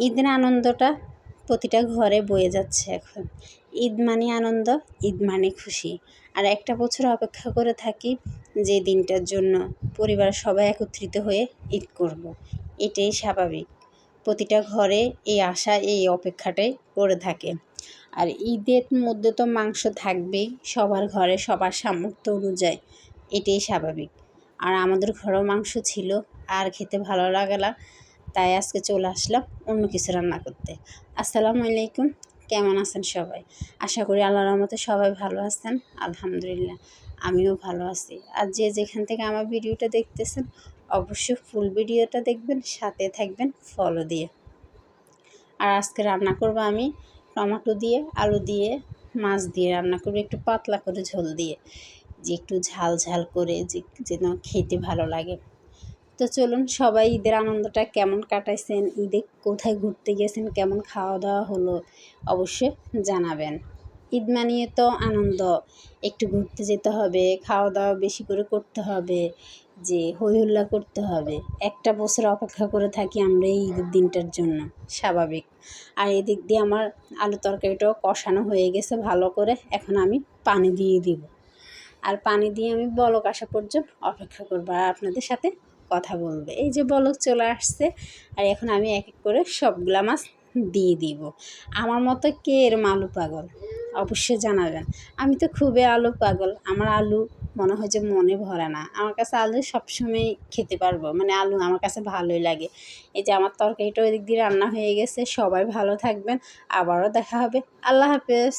ঈদের আনন্দটা প্রতিটা ঘরে বয়ে যাচ্ছে এখন। ঈদ মানে আনন্দ, ঈদ মানে খুশি। আর একটা বছর অপেক্ষা করে থাকি যে দিনটার জন্য পরিবারের সবাই একত্রিত হয়ে ঈদ করব। এটাই স্বাভাবিক। প্রতিটা ঘরে এই আশা, এই অপেক্ষাটাই করে থাকে। আর ঈদের মধ্যে তো মাংস থাকবেই, সবার ঘরে সবার সামর্থ্য অনুযায়ী। এটাই স্বাভাবিক। আর আমাদের ঘরেও মাংস ছিল, আর খেতে ভালো লাগলা তাই আজকে চলে আসলাম অন্য কিছু রান্না করতে। আসসালামু আলাইকুম, কেমন আছেন সবাই? আশা করি আল্লাহর রহমতে সবাই ভালো আছেন, আলহামদুলিল্লাহ, আমিও ভালো আছি। আর যে যেখান থেকে আমার ভিডিওটা দেখতেছেন, অবশ্যই ফুল ভিডিওটা দেখবেন, সাথে থাকবেন ফলো দিয়ে। আর আজকে রান্না করব আমি টমেটো দিয়ে, আলু দিয়ে, মাছ দিয়ে রান্না করব একটু পাতলা করে ঝোল দিয়ে। যে একটু ঝাল ঝাল করে যে যেন খেতে ভালো লাগে। তো চলুন সবাই ঈদের আনন্দটা কেমন কাটাইছেন? ঈদে কোথায় ঘুরতে গেছেন? কেমন খাওয়া দাওয়া হলো? অবশ্যই জানাবেন। ঈদ মানিয়ে তো আনন্দ। একটু ঘুরতে যেতে হবে খাওয়া দাওয়া বেশি করে করতে হবে, যে হই হুল্লা করতে হবে। একটা বছর অপেক্ষা করে থাকি আমরা এই ঈদের দিনটার জন্য, স্বাভাবিক। আর এদিক দিয়ে আমার আলু তরকারিটাও কষানো হয়ে গেছে ভালো করে, এখন আমি পানি দিয়ে দিব। আর পানি দিয়ে আমি বলক আসা পর্যন্ত অপেক্ষা করব। আর আপনাদের সাথে কথা বলবে। এই যে বলক চলে আসছে, আর এখন আমি এক এক করে সবগুলা মাছ দিয়ে দিব। আমার মতো কে এর আলু পাগল? অবশ্যই জানাবেন। আমি তো খুবই আলু পাগল। আমার আলু মনে হয় যে মনে ভরে না। আমার কাছে আলু সবসময় খেতে পারব। মানে আলু আমার কাছে ভালোই লাগে। এই যে আমার তরকারিটা ওই দিক দিয়ে রান্না হয়ে গেছে। সবাই ভালো থাকবেন। আবারও দেখা হবে। আল্লাহ হাফেজ।